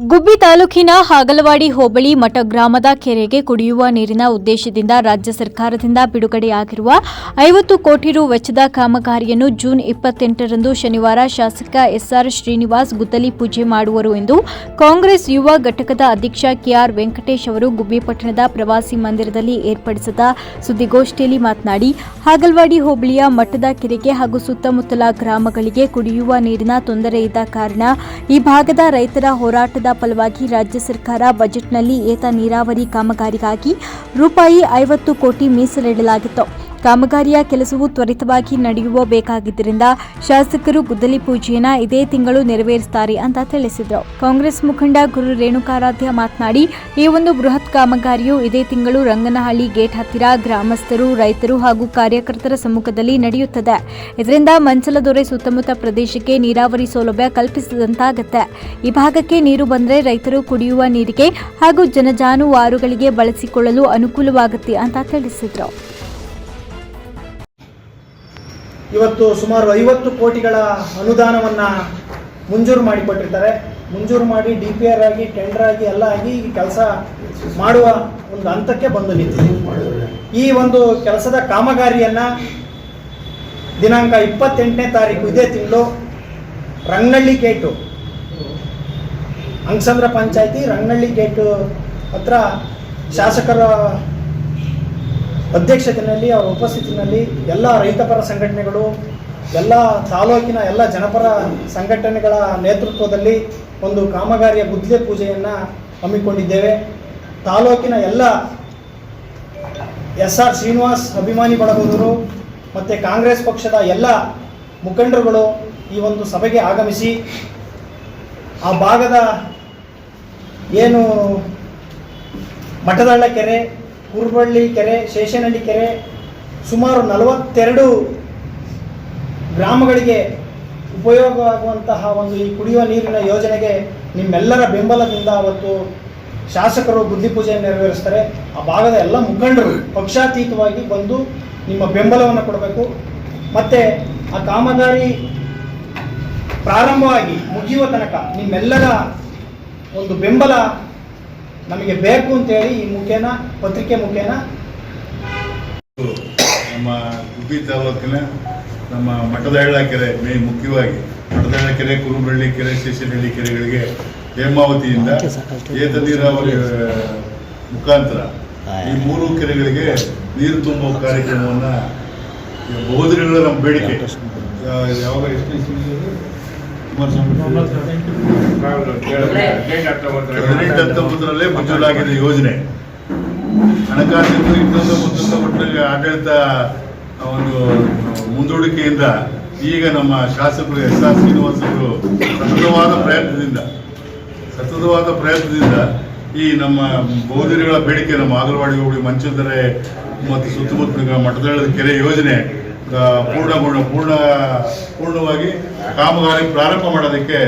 ಗುಬ್ಬಿ ತಾಲೂಕಿನ ಹಾಗಲವಾಡಿ ಹೋಬಳಿ ಮಠ ಗ್ರಾಮದ ಕೆರೆಗೆ ಕುಡಿಯುವ ನೀರಿನ ಉದ್ದೇಶದಿಂದ ರಾಜ್ಯ ಸರ್ಕಾರದಿಂದ ಬಿಡುಗಡೆಯಾಗಿರುವ ಐವತ್ತು ಕೋಟಿ ರು ವೆಚ್ಚದ ಕಾಮಗಾರಿಯನ್ನು ಜೂನ್ ಇಪ್ಪತ್ತೆಂಟರಂದು ಶನಿವಾರ ಶಾಸಕ ಎಸ್ಆರ್ ಶ್ರೀನಿವಾಸ್ ಗುದ್ದಲಿ ಪೂಜೆ ಮಾಡುವರು ಎಂದು ಕಾಂಗ್ರೆಸ್ ಯುವ ಘಟಕದ ಅಧ್ಯಕ್ಷ ಕೆಆರ್ ವೆಂಕಟೇಶ್ ಅವರು ಗುಬ್ಬಿ ಪಟ್ಟಣದ ಪ್ರವಾಸಿ ಮಂದಿರದಲ್ಲಿ ಏರ್ಪಡಿಸಿದ ಸುದ್ದಿಗೋಷ್ಠಿಯಲ್ಲಿ ಮಾತನಾಡಿ, ಹಾಗಲವಾಡಿ ಹೋಬಳಿಯ ಮಠದ ಕೆರೆಗೆ ಹಾಗೂ ಸುತ್ತಮುತ್ತಲ ಗ್ರಾಮಗಳಿಗೆ ಕುಡಿಯುವ ನೀರಿನ ತೊಂದರೆ ಇದ್ದ ಕಾರಣ ಈ ಭಾಗದ ರೈತರ ಹೋರಾಟದ ಫಲವಾಗಿ ರಾಜ್ಯ ಸರ್ಕಾರ ಬಜೆಟ್ನಲ್ಲಿ ಏತ ನೀರಾವರಿ ಕಾಮಗಾರಿಗಾಗಿ ರೂಪಾಯಿ ಐವತ್ತು ಕೋಟಿ ಮೀಸಲಿಡಲಾಗಿತ್ತು. ಕಾಮಗಾರಿಯ ಕೆಲಸವು ತ್ವರಿತವಾಗಿ ನಡೆಯುವ ಬೇಕಾಗಿದ್ದರಿಂದ ಶಾಸಕರು ಗುದ್ದಲಿ ಪೂಜೆಯನ್ನ ಇದೇ ತಿಂಗಳು ನೆರವೇರಿಸುತ್ತಾರೆ ಅಂತ ತಿಳಿಸಿದರು. ಕಾಂಗ್ರೆಸ್ ಮುಖಂಡ ಗುರು ರೇಣುಕಾರಾಧ್ಯ ಮಾತನಾಡಿ, ಈ ಒಂದು ಬೃಹತ್ ಕಾಮಗಾರಿಯು ಇದೇ ತಿಂಗಳು ರಂಗನಹಳ್ಳಿ ಗೇಟ್ ಹತ್ತಿರ ಗ್ರಾಮಸ್ಥರು, ರೈತರು ಹಾಗೂ ಕಾರ್ಯಕರ್ತರ ಸಮ್ಮುಖದಲ್ಲಿ ನಡೆಯುತ್ತದೆ. ಇದರಿಂದ ಮಂಚಲದೊರೆ ಸುತ್ತಮುತ್ತ ಪ್ರದೇಶಕ್ಕೆ ನೀರಾವರಿ ಸೌಲಭ್ಯ ಕಲ್ಪಿಸಿದಂತಾಗುತ್ತೆ. ಈ ಭಾಗಕ್ಕೆ ನೀರು ಬಂದರೆ ರೈತರು ಕುಡಿಯುವ ನೀರಿಗೆ ಹಾಗೂ ಜನಜಾನುವಾರುಗಳಿಗೆ ಬಳಸಿಕೊಳ್ಳಲು ಅನುಕೂಲವಾಗುತ್ತೆ ಅಂತ ತಿಳಿಸಿದರು. ಇವತ್ತು ಸುಮಾರು ಐವತ್ತು ಕೋಟಿಗಳ ಅನುದಾನವನ್ನು ಮಂಜೂರು ಮಾಡಿಕೊಟ್ಟಿರ್ತಾರೆ ಮಂಜೂರು ಮಾಡಿ ಡಿ ಪಿ ಆರ್ ಆಗಿ, ಟೆಂಡರ್ ಆಗಿ, ಎಲ್ಲ ಆಗಿ ಈ ಕೆಲಸ ಮಾಡುವ ಒಂದು ಹಂತಕ್ಕೆ ಬಂದು ನಿಂತಿದೆ. ಈ ಒಂದು ಕೆಲಸದ ಕಾಮಗಾರಿಯನ್ನು ದಿನಾಂಕ ಇಪ್ಪತ್ತೆಂಟನೇ ತಾರೀಕು ಇದೇ ತಿಂಗಳು ರಂಗನಳ್ಳಿ ಗೇಟು ಅಂಗಸಂದ್ರ ಪಂಚಾಯತಿ ರಂಗನಳ್ಳಿ ಗೇಟು ಹತ್ರ ಶಾಸಕರ ಅಧ್ಯಕ್ಷತೆಯಲ್ಲಿ ಅವರ ಉಪಸ್ಥಿತಿನಲ್ಲಿ ಎಲ್ಲ ರೈತಪರ ಸಂಘಟನೆಗಳು, ಎಲ್ಲ ತಾಲೂಕಿನ ಎಲ್ಲ ಜನಪರ ಸಂಘಟನೆಗಳ ನೇತೃತ್ವದಲ್ಲಿ ಒಂದು ಕಾಮಗಾರಿಯ ಗುದ್ದಲಿ ಪೂಜೆಯನ್ನು ಹಮ್ಮಿಕೊಂಡಿದ್ದೇವೆ. ತಾಲೂಕಿನ ಎಲ್ಲ ಎಸ್ ಆರ್ ಶ್ರೀನಿವಾಸ್ ಅಭಿಮಾನಿ ಬಳಗದವರು ಮತ್ತು ಕಾಂಗ್ರೆಸ್ ಪಕ್ಷದ ಎಲ್ಲ ಮುಖಂಡರುಗಳು ಈ ಒಂದು ಸಭೆಗೆ ಆಗಮಿಸಿ ಆ ಭಾಗದ ಏನು ಮಠದಳ್ಳ ಕೆರೆ ಕುರುಬಳ್ಳಿ ಕೆರೆ, ಶೇಷನಹಳ್ಳಿ ಕೆರೆ, ಸುಮಾರು ನಲವತ್ತೆರಡು ಗ್ರಾಮಗಳಿಗೆ ಉಪಯೋಗವಾಗುವಂತಹ ಒಂದು ಈ ಕುಡಿಯುವ ನೀರಿನ ಯೋಜನೆಗೆ ನಿಮ್ಮೆಲ್ಲರ ಬೆಂಬಲದಿಂದ ಅವತ್ತು ಶಾಸಕರು ಬುದ್ಧಿ ಪೂಜೆಯನ್ನು ನೆರವೇರಿಸ್ತಾರೆ. ಆ ಭಾಗದ ಎಲ್ಲ ಮುಖಂಡರು ಪಕ್ಷಾತೀತವಾಗಿ ಬಂದು ನಿಮ್ಮ ಬೆಂಬಲವನ್ನು ಕೊಡಬೇಕು. ಮತ್ತು ಆ ಕಾಮಗಾರಿ ಪ್ರಾರಂಭವಾಗಿ ಮುಗಿಯುವ ತನಕ ನಿಮ್ಮೆಲ್ಲರ ಒಂದು ಬೆಂಬಲ ನಮಗೆ ಬೇಕು ಅಂತೇಳಿ ಈ ಮುಖೇನ ಪತ್ರಿಕೆ ಮುಖೇನ ನಮ್ಮ ಗುಬ್ಬಿ ತಾಲೂಕಿನ ನಮ್ಮ ಮಠದಹಳ್ಳ ಕೆರೆ ಮೇ ಮುಖ್ಯವಾಗಿ ಮಠದಹಳ್ಳ ಕೆರೆ ಕುರುಬಳ್ಳಿ ಕೆರೆ ಶೇಷನಹಳ್ಳಿ ಕೆರೆಗಳಿಗೆ ಹೇಮಾವತಿಯಿಂದ ಏತ ನೀರಾವರಿ ಮುಖಾಂತರ ಈ ಮೂರು ಕೆರೆಗಳಿಗೆ ನೀರು ತುಂಬುವ ಕಾರ್ಯಕ್ರಮವನ್ನ ಬಹುದಿನಗಳ ನಮ್ಮ ಬೇಡಿಕೆ. ಯಾವಾಗ ಎಷ್ಟು ಹದಿನೆಂಟು ಹತ್ತೊಂಬತ್ತರಲ್ಲೇ ಮಂಜೂರಾಗಿದೆ ಯೋಜನೆ. ಹಣಕಾಸಿನ ಇನ್ನೊಂದು ಮುಂದೊಂದು ಮಟ್ಟಿಗೆ ಆಡಳಿತ ಒಂದು ಮುಂದೂಡಿಕೆಯಿಂದ ಈಗ ನಮ್ಮ ಶಾಸಕರು ಎಸ್ ಆರ್ ಶ್ರೀನಿವಾಸ್ ಅವರು ಸತತವಾದ ಪ್ರಯತ್ನದಿಂದ ಸತತವಾದ ಪ್ರಯತ್ನದಿಂದ ಈ ನಮ್ಮ ಬಹುದಿನಗಳ ಬೇಡಿಕೆ ನಮ್ಮ ಆಗಲವಾಡಿ ಹೋಗಿ ಮಂಚದರೆ ಮತ್ತು ಸುತ್ತಮುತ್ತಲಿನ ಮಠದಳದ ಕೆರೆ ಯೋಜನೆ ಪೂರ್ಣಗೊಂಡ ಪೂರ್ಣ ಪೂರ್ಣವಾಗಿ ಕಾಮಗಾರಿ ಪ್ರಾರಂಭ ಮಾಡೋದಕ್ಕೆ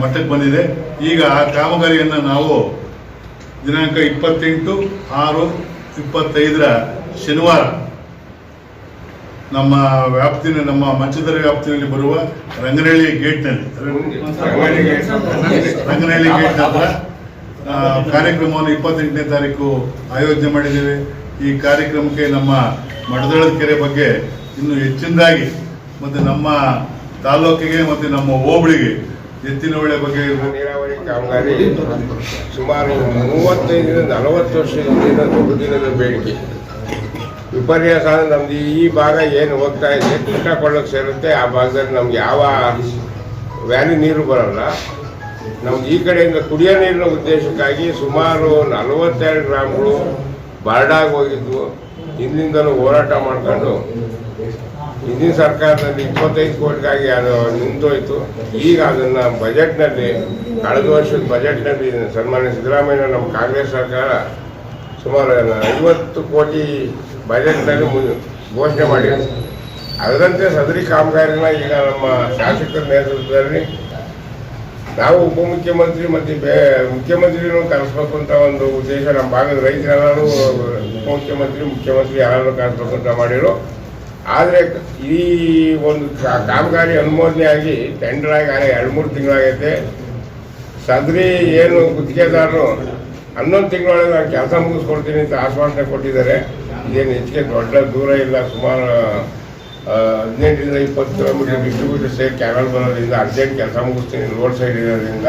ಮಟ್ಟಕ್ಕೆ ಬಂದಿದೆ. ಈಗ ಆ ಕಾಮಗಾರಿಯನ್ನು ನಾವು ದಿನಾಂಕ ಇಪ್ಪತ್ತೆಂಟು ಆರು ಇಪ್ಪತ್ತೈದರ ಶನಿವಾರ ನಮ್ಮ ವ್ಯಾಪ್ತಿನ ನಮ್ಮ ಮಂಚದರ ವ್ಯಾಪ್ತಿಯಲ್ಲಿ ಬರುವ ರಂಗನಹಳ್ಳಿ ಗೇಟ್ನಲ್ಲಿ, ರಂಗನಹಳ್ಳಿ ಗೇಟ್ ಹತ್ರ ಕಾರ್ಯಕ್ರಮವನ್ನು ಇಪ್ಪತ್ತೆಂಟನೇ ತಾರೀಕು ಆಯೋಜನೆ ಮಾಡಿದ್ದೇವೆ. ಈ ಕಾರ್ಯಕ್ರಮಕ್ಕೆ ನಮ್ಮ ಮಠದಳದ ಕೆರೆ ಬಗ್ಗೆ ಇನ್ನು ಹೆಚ್ಚಿನದಾಗಿ ಮತ್ತು ನಮ್ಮ ತಾಲೂಕಿಗೆ ಮತ್ತು ನಮ್ಮ ಹೋಬಳಿಗೆ ಎತ್ತಿನ ಹೊಳೆ ಬಗ್ಗೆ ನೀರಾವರಿ ಕಾಮಗಾರಿ ಸುಮಾರು ಮೂವತ್ತೈದರಿಂದ ನಲವತ್ತು ವರ್ಷದಿಂದ ದಿನದ ಬೇಡಿಕೆ. ವಿಪರ್ಯಾಸ ನಮ್ದು ಈ ಭಾಗ ಏನು ಹೋಗ್ತಾ ಇದೆ ಕೃಷ್ಣ ಕೊಳ್ಳಕ್ಕೆ ಸೇರುತ್ತೆ. ಆ ಭಾಗದಲ್ಲಿ ನಮ್ಗೆ ಯಾವ ವ್ಯಾಲಿ ನೀರು ಬರಲ್ಲ. ನಮ್ಗೆ ಈ ಕಡೆಯಿಂದ ಕುಡಿಯೋ ನೀರಿನ ಉದ್ದೇಶಕ್ಕಾಗಿ ಸುಮಾರು ನಲವತ್ತೆರಡು ಗ್ರಾಮ್ಗಳು ಬರಡಾಗಿ ಹೋಗಿದ್ವು. ಹಿಂದಿಂದಲೂ ಹೋರಾಟ ಮಾಡ್ಕೊಂಡು ಹಿಂದಿನ ಸರ್ಕಾರದಲ್ಲಿ ಇಪ್ಪತ್ತೈದು ಕೋಟಿಗಾಗಿ ಅದು ನಿಂತೋಯ್ತು. ಈಗ ಅದನ್ನ ಬಜೆಟ್ನಲ್ಲಿ ಕಳೆದ ವರ್ಷದ ಬಜೆಟ್ನಲ್ಲಿ ಸನ್ಮಾನ್ಯ ಸಿದ್ದರಾಮಯ್ಯ ನಮ್ಮ ಕಾಂಗ್ರೆಸ್ ಸರ್ಕಾರ ಸುಮಾರು ಐವತ್ತು ಕೋಟಿ ಬಜೆಟ್ನಲ್ಲಿ ಘೋಷಣೆ ಮಾಡಿದೆ. ಅದರಂತೆ ಸದರಿ ಕಾಮಗಾರಿನ ಈಗ ನಮ್ಮ ಶಾಸಕರ ನೇತೃತ್ವದಲ್ಲಿ ನಾವು ಉಪಮುಖ್ಯಮಂತ್ರಿ ಮತ್ತು ಬೇ ಮುಖ್ಯಮಂತ್ರಿನೂ ಕರೆಸ್ಬೇಕು ಅಂತ ಒಂದು ಉದ್ದೇಶ ನಮ್ಮ ಭಾಗದ ರೈತರೆಲ್ಲರೂ ಉಪಮುಖ್ಯಮಂತ್ರಿ, ಮುಖ್ಯಮಂತ್ರಿ ಯಾರು ಕರೆಸ್ಬೇಕು ಅಂತ ಮಾಡಿರು ಆದರೆ ಈ ಒಂದು ಕಾಮಗಾರಿ ಅನುಮೋದನೆ ಆಗಿ ಟೆಂಡರ್ ಆಗಿ ಎರಡು ಮೂರು ತಿಂಗಳಾಗೈತೆ. ಸದ್ರಿ ಏನು ಗುತ್ತಿಗೆದಾರರು ಹನ್ನೊಂದು ತಿಂಗಳೊಳಗೆ ನಾನು ಕೆಲಸ ಮುಗಿಸ್ಕೊಡ್ತೀನಿ ಅಂತ ಆಶ್ವಾಸನೆ ಕೊಟ್ಟಿದ್ದಾರೆ. ಇದೇನು ಹೆಚ್ಚಿಗೆ ದೊಡ್ಡ ದೂರ ಇಲ್ಲ, ಸುಮಾರು ಹದಿನೆಂಟರಿಂದ ಇಪ್ಪತ್ತು ಕಿಲೋಮೀಟರ್ ಡಿಸ್ಟ್ರಿಬ್ಯೂಟರ್ ಸೈಡ್ ಕ್ಯಾನಲ್ ಬರೋದ್ರಿಂದ ಅರ್ಜೆಂಟ್ ಕೆಲಸ ಮುಗಿಸ್ತೀನಿ ರೋಡ್ ಸೈಡ್ ಇರೋದ್ರಿಂದ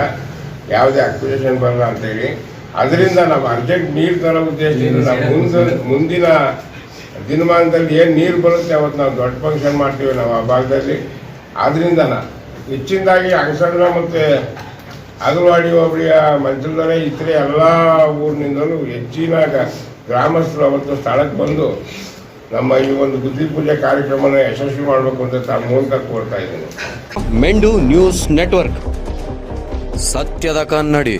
ಯಾವುದೇ ಅಕ್ವಿಜೇಷನ್ ಬರಲ್ಲ ಅಂತೇಳಿ. ಅದರಿಂದ ನಾವು ಅರ್ಜೆಂಟ್ ನೀರು ತರೋ ಉದ್ದೇಶದಿಂದ ನಾವು ಮುಂದೆ ಮುಂದಿನ ದಿನಮಾನದಲ್ಲಿ ಏನು ನೀರು ಬರುತ್ತೆ ಅವತ್ತು ನಾವು ದೊಡ್ಡ ಫಂಕ್ಷನ್ ಮಾಡ್ತೀವಿ ನಾವು ಆ ಭಾಗದಲ್ಲಿ. ಆದ್ರಿಂದ ಹೆಚ್ಚಿನದಾಗಿ ಅಗಸಂದ್ರ ಮತ್ತು ಅಗಲವಾಡಿ ಹೋಬಳಿಯ ಮಂಚಲದೊರೆ ಇತರೆ ಎಲ್ಲ ಊರಿನಿಂದಲೂ ಹೆಚ್ಚಿನಾಗ ಗ್ರಾಮಸ್ಥರು ಅವತ್ತು ಸ್ಥಳಕ್ಕೆ ಬಂದು ನಮ್ಮ ಈ ಒಂದು ಬುದ್ಧಿ ಪೂಜೆ ಕಾರ್ಯಕ್ರಮನ ಯಶಸ್ವಿ ಮಾಡಬೇಕು ಅಂತ ತಮ್ಮ ಮೂಲಕ ಕೋರ್ತಾ ಇದ್ದೀನಿ. ಮೆಂಡು ನ್ಯೂಸ್ ನೆಟ್ವರ್ಕ್. ಸತ್ಯದ ಕನ್ನಡಿ.